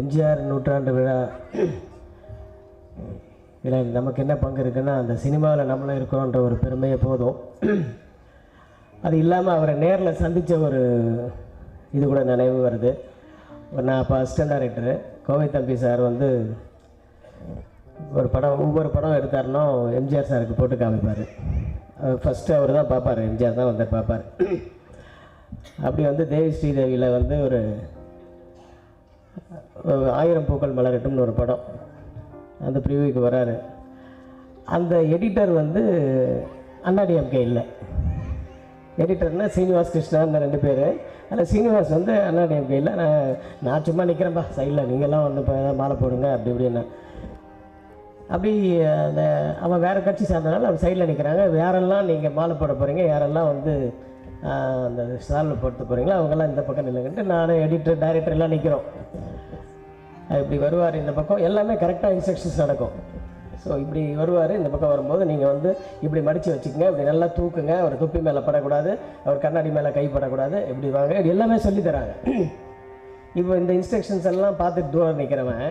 எம்ஜிஆர் நூற்றாண்டு விழா. இதில் நமக்கு என்ன பங்கு இருக்குன்னா அந்த சினிமாவில் நம்மளும் இருக்கிறோன்ற ஒரு பெருமையை போதும். அது இல்லாமல் அவரை நேரில் சந்தித்த ஒரு இது கூட நினைவு வருது. நான் அப்போ அசிஸ்டன்ட் டைரக்டரு கோவை தம்பி சார் வந்து ஒரு படம் ஒவ்வொரு படம் எடுத்தாருன்னா எம்ஜிஆர் சாருக்கு போட்டு காமிப்பார். ஃபஸ்ட்டு அவர் தான் பார்ப்பார் எம்ஜிஆர் தான் வந்து பார்ப்பார். அப்படி வந்து தேவி ஸ்ரீதேவியில் வந்து ஒரு ஆயிரம் பூக்கள் மலரட்டும்னு ஒரு படம். அந்த ப்ரிவியூக்கு வராரு. அந்த எடிட்டர் வந்து அண்ணாடிஎம்கே இல்லை. எடிட்டர்னா சீனிவாஸ் கிருஷ்ணா ரெண்டு பேர். அதில் சீனிவாஸ் வந்து அண்ணாடிஎம்கே இல்லை. நான் நான் சும்மா நிற்கிறேன்ப்பா சைடில் நீங்கள்லாம் வந்து இப்போ மாலை போடுங்க அப்படி இப்படின்னு. அப்படி அந்த அவன் வேறு கட்சி சார்ந்தனால அவன் சைடில் நிற்கிறாங்க யாரெல்லாம் நீங்கள் மாலை போட போகிறீங்க யாரெல்லாம் வந்து அந்த ஸ்டாலில் போட்டு போகிறீங்களோ அவங்கெல்லாம் இந்த பக்கம் நில்லுங்கன்ட்டு நான் எடிட்டர் டைரக்டர் எல்லாம் நிற்கிறோம் இப்படி வருவார் இந்த பக்கம். எல்லாமே கரெக்டாக இன்ஸ்ட்ரக்ஷன்ஸ் நடக்கும். ஸோ இப்படி வருவார் இந்த பக்கம் வரும்போது நீங்கள் வந்து இப்படி மடித்து வச்சுக்கோங்க இப்படி நல்லா தூக்குங்க அவர் துப்பி மேலே படக்கூடாது அவர் கண்ணாடி மேலே கைப்படக்கூடாது இப்படி வாங்க. இப்படி எல்லாமே சொல்லித்தராங்க இப்போ இந்த இன்ஸ்ட்ரக்ஷன்ஸ் எல்லாம் பார்த்துட்டு தூரம் நிற்கிறவன்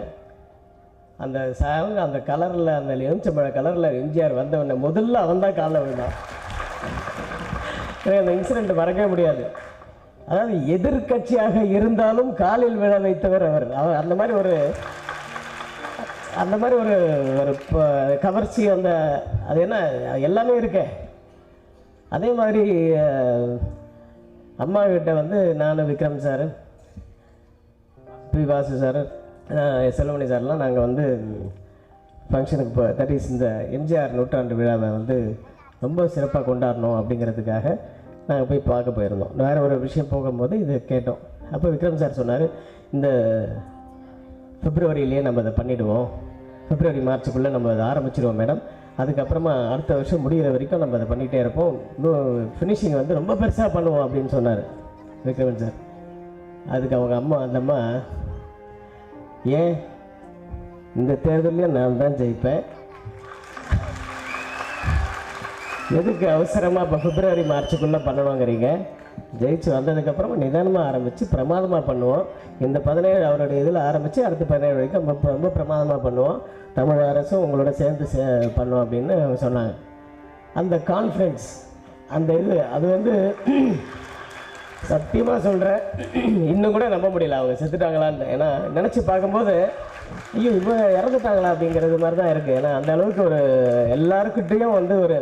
அந்த சாங் அந்த கலரில் அந்த எலுமிச்சம்பழ கலரில் எம்ஜிஆர் வந்தவொடனே முதல்ல அவன் தான். காலில் விழுந்தான் எனக்கு அந்த இன்சிடெண்ட் மறக்கவே முடியாது. அதாவது எதிர்க்கட்சியாக இருந்தாலும் காலில் விழ வைத்தவர் அவர். அவர் அந்த மாதிரி ஒரு அந்த மாதிரி ஒரு ஒரு கவர்ச்சி அந்த அது என்ன எல்லாமே இருக்கே. அதே மாதிரி அம்மா கிட்ட வந்து நான் Vikram sir P Vasu sir Selvamani சார்லாம் நாங்கள் வந்து ஃபங்க்ஷனுக்கு இப்போ தட் இஸ் இந்த எம்ஜிஆர் நூற்றாண்டு விழாவை வந்து ரொம்ப சிறப்பாக கொண்டாடணும் அப்படிங்கிறதுக்காக நாங்கள் போய் பார்க்க போயிருந்தோம். வேறு ஒரு விஷயம் போகும்போது இது கேட்டோம். அப்போ விக்ரம் சார் சொன்னார் இந்த பிப்ரவரியிலேயே நம்ம அதை பண்ணிவிடுவோம் பிப்ரவரி மார்ச்சுக்குள்ளே நம்ம அதை ஆரம்பிச்சிடுவோம் மேடம் அதுக்கப்புறமா அடுத்த வருஷம் முடிகிற வரைக்கும் நம்ம அதை பண்ணிகிட்டே இருப்போம். ஃபினிஷிங் வந்து ரொம்ப பெருசாக பண்ணுவோம் அப்படின்னு சொன்னார் விக்ரமன் சார் அதுக்கு அவங்க அம்மா அந்த அம்மா ஏன்? இந்த தேர்தலையும் நான் தான் ஜெயிப்பேன். எதுக்கு அவசரமாக இப்போ பிப்ரவரி மார்ச்சுக்குள்ளே பண்ணணுங்கிறீங்க ஜெயிச்சு வந்ததுக்கப்புறமா நிதானமாக ஆரம்பித்து பிரமாதமாக பண்ணுவோம். இந்த பதினேழு அவருடைய இதில் ஆரம்பித்து அடுத்த பதினேழு வரைக்கும் ரொம்ப ரொம்ப பிரமாதமாக பண்ணுவோம். தமிழக அரசும் உங்களோட சேர்ந்து சே பண்ணுவோம் அப்படின்னு அவங்க சொன்னாங்க. அந்த கான்ஃபிடென்ஸ் அந்த இது அது வந்து சத்தியமாக சொல்கிறேன் இன்னும் கூட நம்ப முடியல. அவங்க செத்துட்டாங்களான்னு. ஏன்னா நினச்சி பார்க்கும்போது ஐயோ இவங்க இறந்துட்டாங்களா அப்படிங்கிறது மாதிரி தான் இருக்குது ஏன்னா அந்த அளவுக்கு ஒரு எல்லாருக்கிட்டேயும் வந்து ஒரு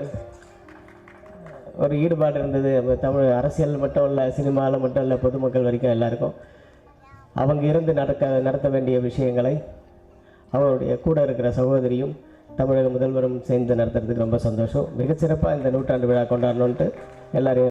ஒரு ஈடுபாடு இருந்தது. தமிழ் அரசியல் மட்டும் இல்லை சினிமாவில் மட்டும் இல்லை பொதுமக்கள் வரைக்கும் எல்லாருக்கும். அவங்க இருந்து நடக்க நடத்த வேண்டிய விஷயங்களை அவருடைய கூட இருக்கிற சகோதரியும் தமிழக முதல்வரும் சேர்ந்து நடத்துறதுக்கு ரொம்ப சந்தோஷம். மிகச்சிறப்பாக இந்த நூற்றாண்டு விழா கொண்டாடணுன்ட்டு எல்லாரையும்